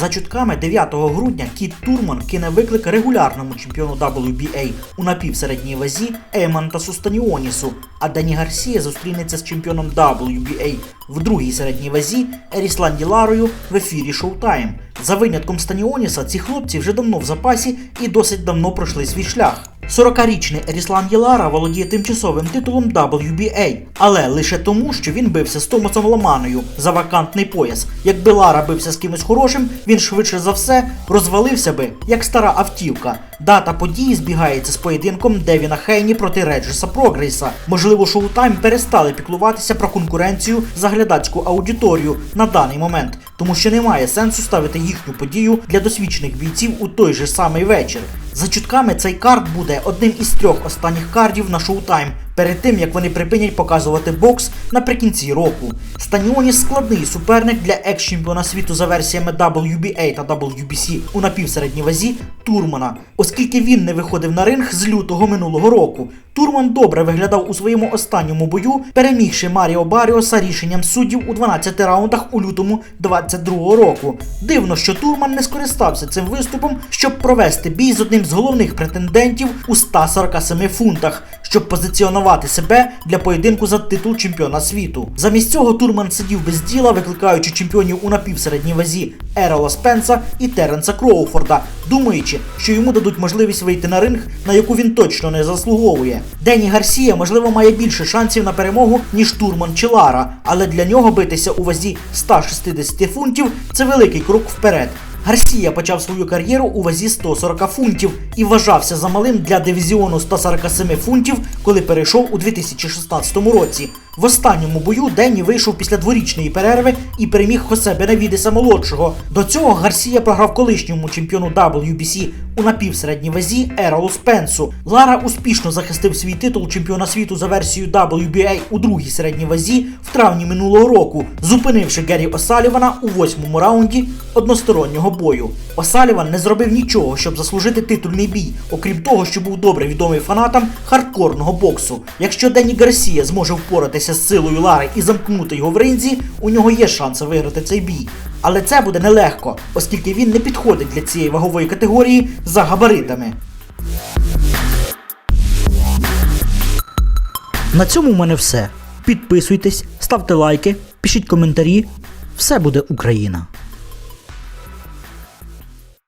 За чутками 9 грудня Кіт Турман кине виклик регулярному чемпіону WBA у напівсередній вазі Еймантасу Станіонісу, а Дані Гарсія зустрінеться з чемпіоном WBA в другій середній вазі Ерісланді Ларою в ефірі Showtime. За винятком Станіоніса, ці хлопці вже давно в запасі і досить давно пройшли свій шлях. 40-річний Еріслан Єлара володіє тимчасовим титулом WBA, але лише тому, що він бився з Томасом Ламаною за вакантний пояс. Якби Лара бився з кимось хорошим, він швидше за все розвалився би, як стара автівка. Дата події збігається з поєдинком Девіна Хейні проти Реджеса Прогрейса. Можливо, Шоутайм перестали піклуватися про конкуренцію за глядацьку аудиторію на даний момент, тому що немає сенсу ставити їхню подію для досвідчених бійців у той же самий вечір. За чутками цей карт буде одним із трьох останніх кардів на Showtime перед тим як вони припинять показувати бокс наприкінці року. Станіоніс складний суперник для екс-чемпіона світу за версіями WBA та WBC у напівсередній вазі Турмана, оскільки він не виходив на ринг з лютого минулого року. Турман добре виглядав у своєму останньому бою, перемігши Маріо Баріоса рішенням суддів у 12 раундах у лютому 22-го року. Дивно, що Турман не скористався цим виступом, щоб провести бій з одним з головних претендентів у 147 фунтах, щоб позиціонувати себе для поєдинку за титул чемпіона світу. Замість цього Турман сидів без діла, викликаючи чемпіонів у напівсередній вазі Ерола Спенса і Теренса Кроуфорда, думаючи, що йому дадуть можливість вийти на ринг, на яку він точно не заслуговує. Дені Гарсія, можливо, має більше шансів на перемогу, ніж Турман чи Лара, але для нього битися у вазі 160 фунтів це великий крок вперед. Гарсія почав свою кар'єру у вазі 140 фунтів і вважався за малим для дивізіону 147 фунтів, коли перейшов у 2016 році. В останньому бою Денні вийшов після дворічної перерви і переміг Хосе Бенавідеса молодшого. До цього Гарсія програв колишньому чемпіону WBC у напівсередній вазі Еролу Спенсу. Лара успішно захистив свій титул чемпіона світу за версією WBA у другій середній вазі в травні минулого року, зупинивши Геррі Осалівана у восьмому раунді одностороннього бою. Осаліван не зробив нічого, щоб заслужити титульний бій, окрім того, що був добре відомий фанатам хардкорного боксу. Якщо Денні Гарсія зможе впоратися з силою Лари і замкнути його в ринзі, у нього є шанси виграти цей бій. Але це буде нелегко, оскільки він не підходить для цієї вагової категорії за габаритами. На цьому в мене все. Підписуйтесь, ставте лайки, пишіть коментарі. Все буде Україна!